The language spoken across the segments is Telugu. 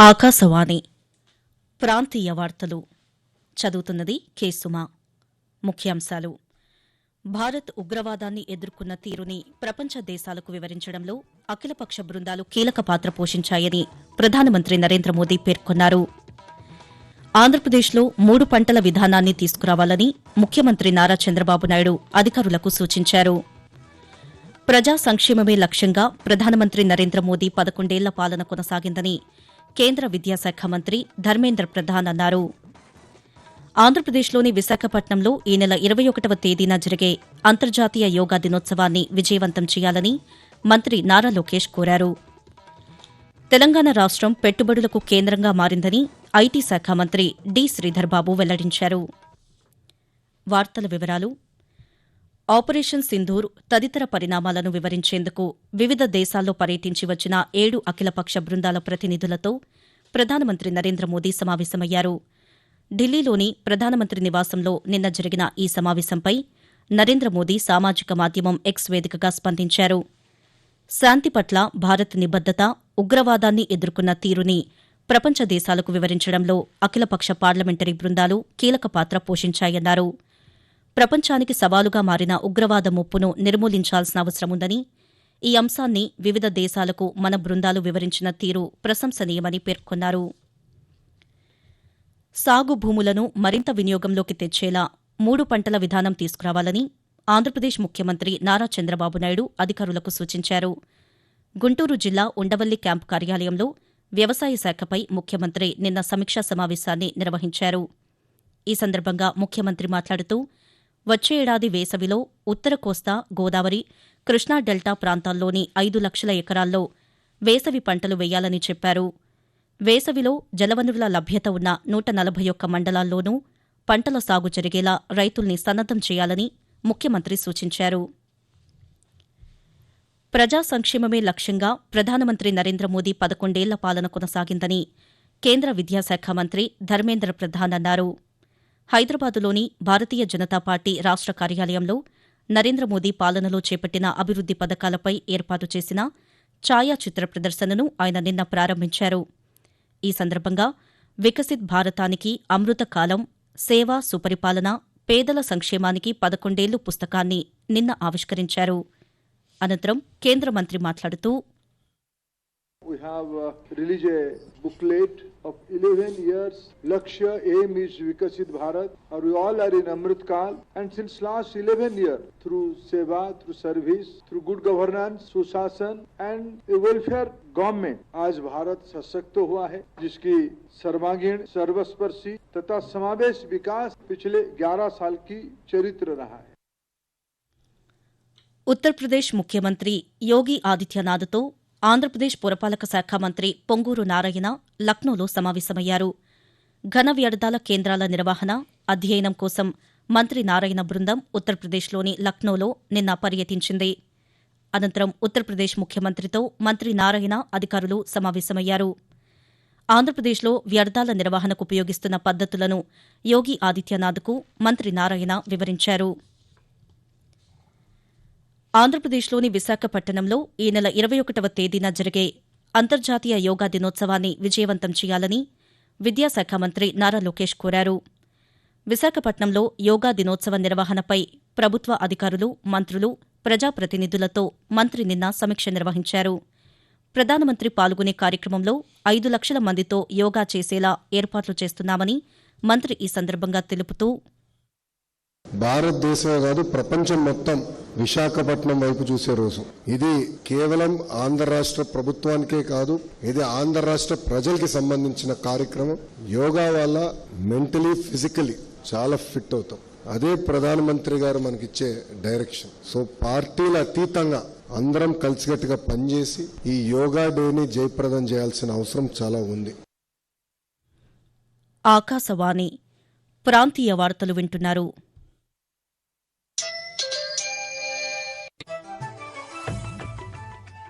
ఆకాశవాణి. ప్రాంతీయ వార్తలు. చదువుతున్నది కేసుమా ముఖ్యాంశాలు. భారత్ ఉగ్రవాదాన్ని ఎదుర్కొన్న తీరుని ప్రపంచ దేశాలకు వివరించడంలో అఖిలపక్ష బృందాలు కీలక పాత్ర పోషించాయని ప్రధానమంత్రి నరేంద్ర మోదీ పేర్కొన్నారు. ఆంధ్రప్రదేశ్లో మూడు పంటల విధానాన్ని తీసుకురావాలని ముఖ్యమంత్రి నారా చంద్రబాబు నాయుడు అధికారులకు సూచించారు. ప్రజా సంక్షేమమే లక్ష్యంగా ప్రధానమంత్రి నరేంద్ర మోదీ పదకొండేళ్ళ పాలన కొనసాగిందని కేంద్ర విద్యాశాఖ మంత్రి ధర్మేంద్ర ప్రధాన్ అన్నారు. ఆంధ్రప్రదేశ్లోని విశాఖపట్నంలో ఈ నెల ఇరవై ఒకటవ తేదీన జరిగే అంతర్జాతీయ యోగా దినోత్సవాన్ని విజయవంతం చేయాలని మంత్రి నారా లోకేష్ కోరారు. తెలంగాణ రాష్ట్రం పెట్టుబడులకు కేంద్రంగా మారిందని ఐటీ శాఖ మంత్రి డి శ్రీధర్బాబు వెల్లడించారు. వార్తల వివరాలు ఆపరేషన్ సింధూర్ తదితర పరిణామాలను వివరించేందుకు వివిధ దేశాల్లో పర్యటించి వచ్చిన ఏడు అఖిలపక్ష బృందాల ప్రతినిధులతో ప్రధానమంత్రి నరేంద్ర మోదీ సమావేశమయ్యారు. ఢిల్లీలోని ప్రధానమంత్రి నివాసంలో నిన్న జరిగిన ఈ సమావేశంపై నరేంద్ర మోదీ సామాజిక మాధ్యమం ఎక్స్ వేదికగా స్పందించారు. శాంతి పట్ల భారత్ నిబద్దత ఉగ్రవాదాన్ని ఎదుర్కొన్న తీరుని ప్రపంచ దేశాలకు వివరించడంలో అఖిలపక్ష పార్లమెంటరీ బృందాలు కీలక పాత్ర పోషించాయన్నారు. ప్రపంచానికి సవాలుగా మారిన ఉగ్రవాద ముప్పును నిర్మూలించాల్సిన అవసరముందని ఈ అంశాన్ని వివిధ దేశాలకు మన బృందాలు వివరించిన తీరు ప్రశంసనీయమని పేర్కొన్నారు. సాగు భూములను మరింత వినియోగంలోకి తెచ్చేలా మూడు పంటల విధానం తీసుకురావాలని ఆంధ్రప్రదేశ్ ముఖ్యమంత్రి నారా చంద్రబాబు నాయుడు అధికారులకు సూచించారు. గుంటూరు జిల్లా ఉండవల్లి క్యాంపు కార్యాలయంలో వ్యవసాయ శాఖపై ముఖ్యమంత్రి నిన్న సమీక్షా సమావేశాన్ని నిర్వహించారు. ఈ సందర్భంగా ముఖ్యమంత్రి మాట్లాడుతూ వచ్చే ఏడాది వేసవిలో ఉత్తర కోస్తా గోదావరి కృష్ణా డెల్టా ప్రాంతాల్లోని ఐదు లక్షల ఎకరాల్లో వేసవి పంటలు వేయాలని చెప్పారు. వేసవిలో జలవనరుల లభ్యత ఉన్న నూట నలభై ఒక్క మండలాల్లోనూ పంటల సాగు జరిగేలా రైతుల్ని సన్నద్దం చేయాలని ముఖ్యమంత్రి సూచించారు. ప్రజా సంక్షేమమే లక్ష్యంగా ప్రధానమంత్రి నరేంద్ర మోదీ పదకొండేళ్ళ పాలన కొనసాగిందని కేంద్ర విద్యాశాఖ మంత్రి ధర్మేంద్ర ప్రధాన్ అన్నారు. హైదరాబాదులోని భారతీయ జనతా పార్టీ రాష్ట కార్యాలయంలో నరేంద్ర మోదీ పాలనలో చేపట్టిన అభివృద్ది పథకాలపై ఏర్పాటు చేసిన ఛాయాచిత్ర ప్రదర్శనను ఆయన నిన్న ప్రారంభించారు. ఈ సందర్భంగా వికసిత్ భారతానికి అమృత కాలం సేవ సుపరిపాలన పేదల సంక్షేమానికి పదకొండేళ్ళు పుస్తకాన్ని నిన్న ఆవిష్కరించారు. అనంతరం కేంద్ర మంత్రి మాట్లాడుతూ We have uh, released a booklet of 11 years. Lakshya aim is Vikasit Bharat. And we all are in Amrit Kal. And since last 11 years, through seva, through service, through good governance, सुशासन एंड वेलफेयर गवर्नमेंट आज भारत सशक्त हुआ है जिसकी सर्वांगीण सर्वस्पर्शी तथा समावेश विकास पिछले 11 साल की चरित्र रहा है उत्तर प्रदेश मुख्यमंत्री योगी आदित्यनाथ तो ఆంధ్రప్రదేశ్ పురపాలక శాఖ మంత్రి పొంగూరు నారాయణ లక్నోలో సమావేశమయ్యారు. ఘన వ్యర్థాల కేంద్రాల నిర్వహణ అధ్యయనం కోసం మంత్రి నారాయణ బృందం ఉత్తరప్రదేశ్లోని లక్నోలో నిన్న పర్యటించింది. అనంతరం ఉత్తరప్రదేశ్ ముఖ్యమంత్రితో మంత్రి నారాయణ అధికారులు సమావేశమయ్యారు. ఆంధ్రప్రదేశ్లో వ్యర్థాల నిర్వహణకు ఉపయోగిస్తున్న పద్దతులను యోగి ఆదిత్యనాథ్కు మంత్రి నారాయణ వివరించారు. ఆంధ్రప్రదేశ్లోని విశాఖపట్టణంలో ఈ నెల ఇరవై ఒకటవ తేదీన జరిగే అంతర్జాతీయ యోగా దినోత్సవాన్ని విజయవంతం చేయాలని విద్యాశాఖ మంత్రి నారా లోకేష్ కోరారు. విశాఖపట్నంలో యోగా దినోత్సవ నిర్వహణపై ప్రభుత్వ అధికారులు మంత్రులు ప్రజాప్రతినిధులతో మంత్రి నిన్న సమీక్ష నిర్వహించారు. ప్రధానమంత్రి పాల్గొనే కార్యక్రమంలో ఐదు లక్షల మందితో యోగా చేసేలా ఏర్పాట్లు చేస్తున్నామని మంత్రి ఈ సందర్భంగా తెలుపుతూ భారతదేశమే కాదు ప్రపంచం మొత్తం విశాఖపట్నం వైపు చూసే రోజు. ఇది కేవలం ఆంధ్ర రాష్ట్ర ప్రభుత్వానికే కాదు ఇది ఆంధ్ర రాష్ట్ర ప్రజలకి సంబంధించిన కార్యక్రమం. యోగా వల్ల మెంటలీ ఫిజికలీ చాలా ఫిట్ అవుతాం. అదే ప్రధానమంత్రి గారు మనకిచ్చే డైరెక్షన్. సో పార్టీల అతీతంగా అందరం కలిసికట్టుగా పనిచేసి ఈ యోగా డేని జయప్రదం చేయాల్సిన అవసరం చాలా ఉంది. ఆకాశవాణి ప్రాంతీయ వార్తలు వింటున్నారు.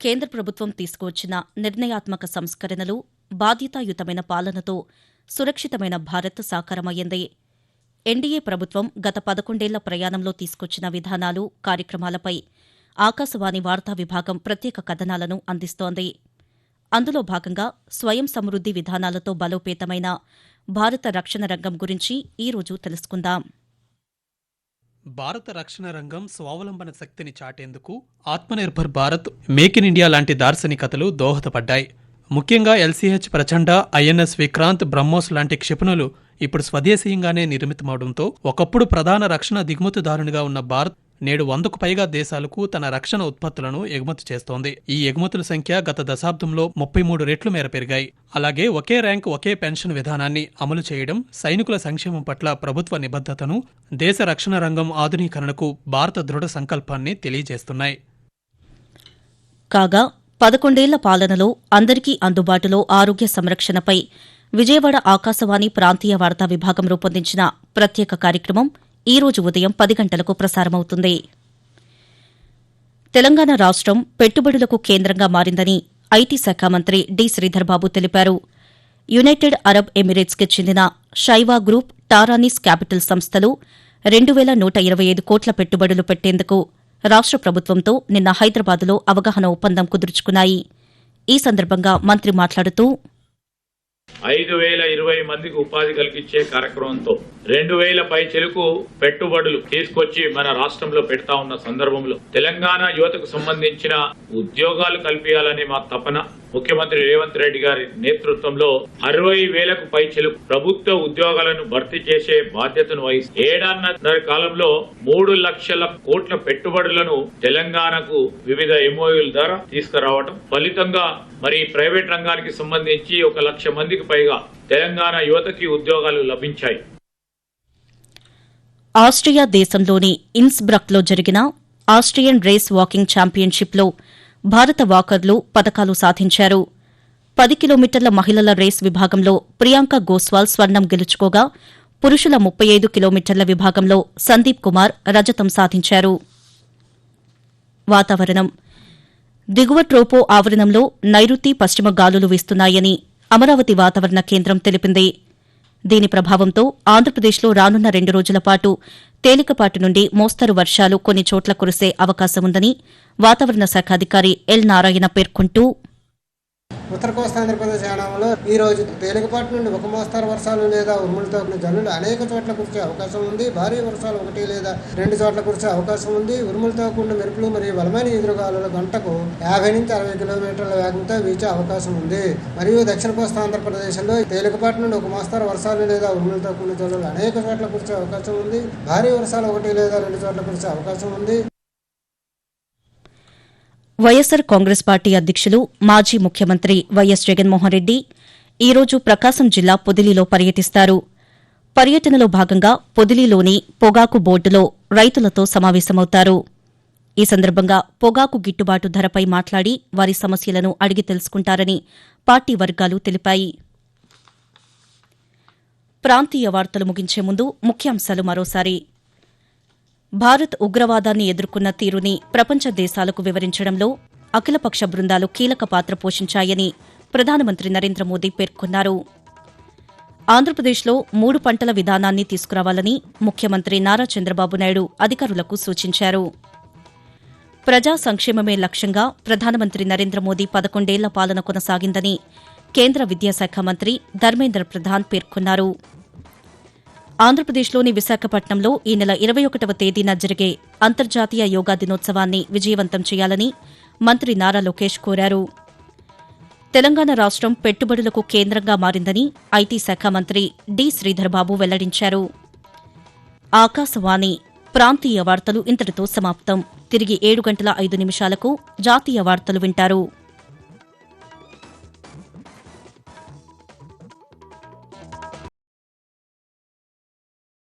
కేంద్ర ప్రభుత్వం తీసుకువచ్చిన నిర్ణయాత్మక సంస్కరణలు బాధ్యతాయుతమైన పాలనతో సురక్షితమైన భారత్ సాకారమయ్యింది. ఎన్డీఏ ప్రభుత్వం గత పదకొండేళ్ళ ప్రయాణంలో తీసుకొచ్చిన విధానాలు కార్యక్రమాలపై ఆకాశవాణి వార్తా విభాగం ప్రత్యేక కథనాలను అందిస్తోంది. అందులో భాగంగా స్వయం సమృద్ది విధానాలతో బలోపేతమైన భారత రక్షణ రంగం గురించి ఈరోజు తెలుసుకుందాం. భారత రక్షణ రంగం స్వావలంబన శక్తిని చాటేందుకు Atmanirbhar Bharat make in India లాంటి దార్శనికతలు దోహదపడ్డాయి. ముఖ్యంగా ఎల్సీహెచ్ ప్రచండ ఐఎన్ఎస్ విక్రాంత్ బ్రహ్మోస్ లాంటి క్షిపణులు ఇప్పుడు స్వదేశీయంగానే నిర్మితమవడంతో ఒకప్పుడు ప్రధాన రక్షణ దిగుమతిదారునిగా ఉన్న భారత్ నేడు వందకు పైగా దేశాలకు తన రక్షణ ఉత్పత్తులను ఎగుమతి చేస్తోంది. ఈ ఎగుమతుల సంఖ్య గత దశాబ్దంలో ముప్పై మూడు రెట్లు మేర పెరిగాయి. అలాగే ఒకే ర్యాంక్ ఒకే పెన్షన్ విధానాన్ని అమలు చేయడం సైనికుల సంక్షేమం పట్ల ప్రభుత్వ నిబద్ధతను దేశ రక్షణ రంగం ఆధునీకరణకు భారత దృఢ సంకల్పాన్ని తెలియజేస్తున్నాయి. కాగా పదకొండేళ్ళ పాలనలో అందరికీ అందుబాటులో ఆరోగ్య సంరక్షణపై విజయవాడ ఆకాశవాణి ప్రాంతీయ వార్తా విభాగం రూపొందించిన ప్రత్యేక కార్యక్రమం ఈ రోజు ఉదయం పది గంటలకు ప్రసారమవుతుంది. తెలంగాణ రాష్ట్రం పెట్టుబడులకు కేంద్రంగా మారిందని ఐటీ శాఖ మంత్రి డి శ్రీధర్బాబు తెలిపారు. యునైటెడ్ అరబ్ ఎమిరేట్స్కి చెందిన షైవా గ్రూప్ టారానిస్ క్యాపిటల్ సంస్థలు రెండు వేల నూట ఇరవై ఐదు కోట్ల పెట్టుబడులు పెట్టేందుకు రాష్ట్ర ప్రభుత్వంతో నిన్న హైదరాబాద్లో అవగాహన ఒప్పందం కుదుర్చుకున్నాయి. ఈ సందర్భంగా మంత్రి మాట్లాడుతూ ఐదు వేల ఇరవై మందికి ఉపాధి కల్పించే కార్యక్రమంతో రెండు వేల పై చెలుకు పెట్టుబడులు తీసుకొచ్చి మన రాష్ట్రంలో పెడతా ఉన్న సందర్భంలో తెలంగాణ యువతకు సంబంధించిన ఉద్యోగాలు కల్పించాలని మా తపన. ముఖ్యమంత్రి రేవంత్ రెడ్డి గారి నేతృత్వంలో అరవై వేలకు పైచలు ప్రభుత్వ ఉద్యోగాలను భర్తీ చేసే బాధ్యతను వహిస్తూ ఏడాన్నర కాలంలో మూడు లక్షల కోట్ల పెట్టుబడులను తెలంగాణకు వివిధ ఎంఓయూల ద్వారా తీసుకురావడం ఫలితంగా మరి ప్రైవేట్ రంగానికి సంబంధించి ఒక లక్ష మందికి పైగా తెలంగాణ యువతకి ఉద్యోగాలు లభించాయి. ఆస్ట్రియా దేశంలోని ఇన్స్బ్రక్లో జరిగిన ఆస్ట్రియన్ రేస్ వాకింగ్ ఛాంపియన్షిప్లో భారత వాకర్లు పథకాలు సాధించారు. పది కిలోమీటర్ల మహిళల రేస్ విభాగంలో ప్రియాంక గోస్వాల్ స్వర్ణం గెలుచుకోగా పురుషుల ముప్పై ఐదు కిలోమీటర్ల విభాగంలో సందీప్ కుమార్ రజతం సాధించారు. వాతావరణం. దిగువ ట్రోపో ఆవరణంలో నైరుతి పశ్చిమ గాలులు వీస్తున్నాయని అమరావతి వాతావరణ కేంద్రం తెలిపింది. దీని ప్రభావంతో ఆంధ్రప్రదేశ్లో రానున్న రెండు రోజుల పాటు తేలికపాటి నుండి మోస్తరు వర్షాలు కొన్ని చోట్ల కురిసే అవకాశముందని వాతావరణ శాఖ అధికారి ఎల్ నారాయణ పేర్కొంటూ ఉత్తర కోస్తా ఆంధ్రప్రదేశ్ యానాంలో ఈ రోజు తేలికపాటి నుండి ఒక మోస్తారు వర్షాలు లేదా ఉరుములతో కూడిన జల్లులు అనేక చోట్ల కురిసే అవకాశం ఉంది. భారీ వర్షాలు ఒకటి లేదా రెండు చోట్ల కురిసే అవకాశం ఉంది. ఉరుములతో కూడిన మెరుపులు మరియు బలమైన ఎదురుగాలులు గంటకు యాభై నుంచి అరవై కిలోమీటర్ల వేగంతో వీచే అవకాశం ఉంది. మరియు దక్షిణ కోస్తా ఆంధ్రప్రదేశ్లో తేలికపాటి నుండి ఒక మోస్తారు వర్షాలు లేదా ఉరుములతో కూడిన జల్లులు అనేక చోట్ల కురిసే అవకాశం ఉంది. భారీ వర్షాలు ఒకటి లేదా రెండు చోట్ల కురిసే అవకాశం ఉంది. వైఎస్సార్ కాంగ్రెస్ పార్టీ అధ్యక్షులు మాజీ ముఖ్యమంత్రి వైఎస్ జగన్మోహన్ రెడ్డి ఈరోజు ప్రకాశం జిల్లా పొదిలిలో పర్యటిస్తారు. పర్యటనలో భాగంగా పొదిలిలోని పొగాకు బోర్డులో రైతులతో సమావేశమవుతారు. ఈ సందర్భంగా పొగాకు గిట్టుబాటు ధరపై మాట్లాడి వారి సమస్యలను అడిగి తెలుసుకుంటారని పార్టీ వర్గాలు తెలిపాయి. ప్రాంతీయ వార్తలు ముగించే ముందు ముఖ్యాంశాలు మరోసారి. భారత్ ఉగ్రవాదాన్ని ఎదుర్కొన్న తీరుని ప్రపంచ దేశాలకు వివరించడంలో అఖిలపక్ష బృందాలు కీలక పాత్ర పోషించాయని ప్రధానమంత్రి నరేంద్ర మోదీ పేర్కొన్నారు. ఆంధ్రప్రదేశ్లో మూడు పంటల విధానాన్ని తీసుకురావాలని ముఖ్యమంత్రి నారా చంద్రబాబు నాయుడు అధికారులకు సూచించారు. ప్రజా సంక్షేమమే లక్ష్యంగా ప్రధానమంత్రి నరేంద్ర మోదీ పదకొండేళ్ళ పాలన కొనసాగిందని కేంద్ర విద్యాశాఖ మంత్రి ధర్మేంద్ర ప్రధాన్ పేర్కొన్నారు. ఆంధ్రప్రదేశ్లోని విశాఖపట్నంలో ఈ నెల ఇరవై ఒకటవ తేదీన జరిగే అంతర్జాతీయ యోగా దినోత్సవాన్ని విజయవంతం చేయాలని మంత్రి నారా లోకేష్ కోరారు. తెలంగాణ రాష్ట్రం పెట్టుబడులకు కేంద్రంగా మారిందని ఐటీ శాఖ మంత్రి డి శ్రీధర్బాబు వెల్లడించారు. ఆకాశవాణి ప్రాంతీయ వార్తలు ఇంతటితో సమాప్తం. తిరిగి ఏడు గంటల ఐదు నిమిషాలకు జాతీయ వార్తలు వింటారు.